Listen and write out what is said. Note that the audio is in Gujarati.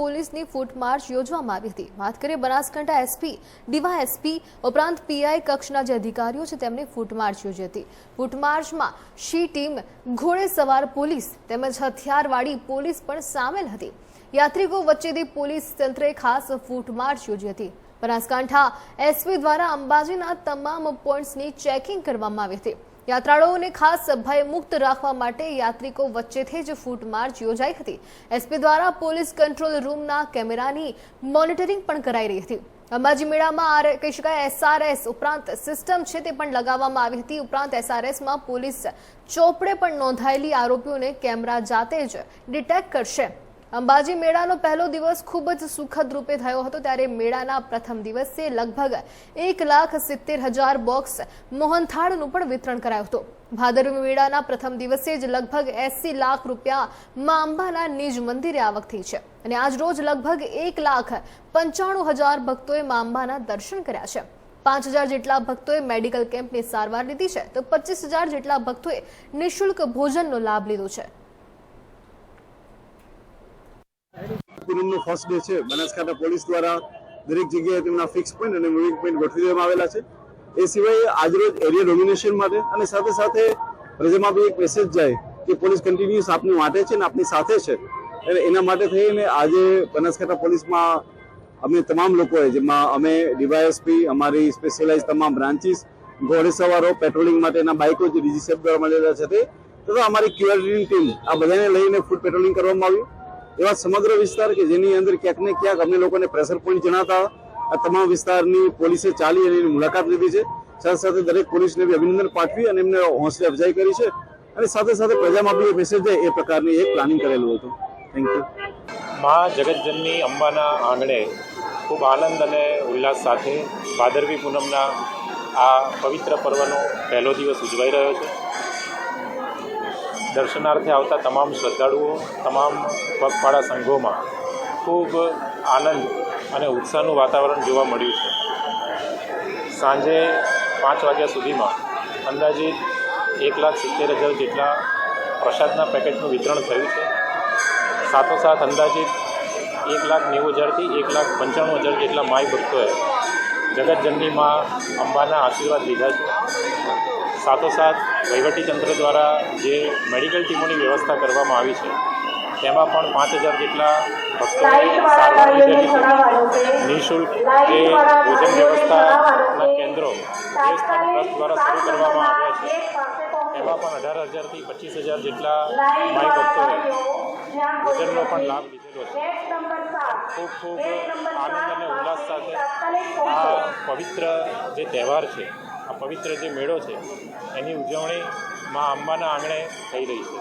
પોલીસની ફૂટ માર્ચ યોજવામાં આવી હતી. વાત કરીએ બનાસકાંઠા એસપી ડીવાય એસપી ઉપરાંત પીઆઈ કક્ષના જે અધિકારીઓ છે તેમની ફૂટ માર્ચ યોજી હતી. ફૂટ માર્ચમાં શી ટીમ ઘોડેસવાર પોલીસ તેમજ હથિયારવાળી પોલીસ પણ સામેલ હતી. યાત્રિકો વચ્ચેથી પોલીસ તંત્રે ખાસ ફૂટ માર્ચ યોજી હતી. બનાસકાંઠા એસપી દ્વારા અંબાજીના તમામ પોઈન્ટ્સની ચેકિંગ કરવામાં આવી હતી. યાત્રાળુઓને ખાસ ભયમુક્ત રાખવા માટે યાત્રિકો વચ્ચેથી જ ફૂટ માર્ચ યોજાઈ હતી. એસપી દ્વારા પોલીસ કંટ્રોલ રૂમના કેમેરાની મોનિટરિંગ પણ કરાઈ રહી હતી. અંબાજી મેળામાં કહી શકાય એસઆરએસ ઉપરાંત સિસ્ટમ છે તે પણ લગાવવામાં આવી હતી. ઉપરાંત એસઆરએસમાં પોલીસ ચોપડે પણ નોંધાયેલી આરોપીઓને કેમેરા જાતે જ ડિટેક્ટ કરશે. અંબાજી મેળાનો પહેલો દિવસ ખૂબ જ સુખદ રૂપે થયો હતો ત્યારે મેળાના પ્રથમ દિવસે લગભગ એક લાખ સિત્તેર હજાર બોક્સ મોહનથાળનું પણ વિતરણ કરાયું હતું. ભાદરવી મેળાના પ્રથમ દિવસે જ લગભગ એસી લાખ રૂપિયા મા અંબાના નિજ મંદિરે આવક થઈ છે અને આજ રોજ લગભગ એક લાખ પંચાણું હજાર ભક્તોએ મા અંબાના દર્શન કર્યા છે. પાંચ હજાર જેટલા ભક્તોએ મેડિકલ કેમ્પની સારવાર લીધી છે તો પચીસ હજાર જેટલા ભક્તોએ નિઃશુલ્ક ભોજનનો લાભ લીધો છે. પૂનમનો ફર્સ્ટ ડે છે. બનાસકાંઠા પોલીસ દ્વારા દરેક જગ્યાએ તેમના ફિક્સ પોઈન્ટ અને મૂવિંગ પોઈન્ટ ગોઠવી દેવામાં આવેલા છે. એ સિવાય આજરોજ એરિયા ડોમિનેશન માટે અને સાથે સાથે પ્રજામાં બી એક મેસેજ જાય કે પોલીસ કન્ટિન્યુઅસ આપની માટે છે ને આપની સાથે છે. એટલે એના માટે થઈને આજે બનાસકાંઠા પોલીસમાં અમે તમામ લોકોએ, જેમાં અમે ડીવાયએસપી અમારી સ્પેશિયલાઇઝ તમામ બ્રાન્ચીસ ઘોડેસવારો પેટ્રોલિંગ માટેના બાઇકો જે ડીજીસેફ દ્વારા મળેલા છે તે, તથા અમારી ક્યુઆરટીની ટીમ આ બધાને લઈને ફૂડ પેટ્રોલિંગ કરવામાં આવ્યું. એવા સમગ્ર વિસ્તાર કે જેની અંદર ક્યાંક ને ક્યાંક અમને લોકોને પ્રેશર પોઈન્ટ જણાતા આ તમામ વિસ્તારની પોલીસે ચાલી અને એની મુલાકાત લીધી છે. સાથે સાથે દરેક પોલીસને બી અભિનંદન પાઠવી અને એમને હોંસલે અફજાઈ કરી છે. અને સાથે સાથે પ્રજામાં બી મેસેજ જાય એ પ્રકારની એક પ્લાનિંગ કરેલું હતું. થેન્ક યુ મા જગતજનની અંબાના આંગણે ખૂબ આનંદ અને ઉલ્લાસ સાથે ભાદરવી પૂનમના આ પવિત્ર પર્વનો પહેલો દિવસ ઉજવાઈ રહ્યો છે. દર્શનાર્થે આવતા તમામ શ્રદ્ધાળુઓ, તમામ પગપાળા સંઘોમાં ખૂબ આનંદ અને ઉત્સાહનું વાતાવરણ જોવા મળ્યું છે. સાંજે પાંચ વાગ્યા સુધીમાં અંદાજિત એક લાખ સિત્તેર હજાર જેટલા પ્રસાદના પેકેટનું વિતરણ થયું છે. સાથોસાથ અંદાજિત એક લાખ નેવું હજારથી એક લાખ પંચાણું હજાર જેટલા માય ભક્તોએ જગતજનની માં અંબાના આશીર્વાદ લીધા છે. સાથોસાથ વહીવટીતંત્ર દ્વારા જે મેડિકલ ટીમોની વ્યવસ્થા કરવામાં આવી છે તેમાં પણ પાંચ હજાર જેટલા ભક્તો સારવાર નિઃશુલ્ક જે ભોજન વ્યવસ્થાના કેન્દ્રો દેવસ્થાન ટ્રસ્ટ દ્વારા શરૂ કરવામાં આવ્યા છે એમાં પણ અઢાર હજારથી પચીસ હજાર જેટલા માય ભક્તોએ ભોજનનો પણ લાભ લીધેલો છે. ખૂબ ખૂબ આનંદ અને ઉલ્લાસ સાથે આ પવિત્ર જે તહેવાર છે આ પવિત્ર જે મેળો છે એની ઉજવણી મા અંબાના આંગણે થઈ રહી છે.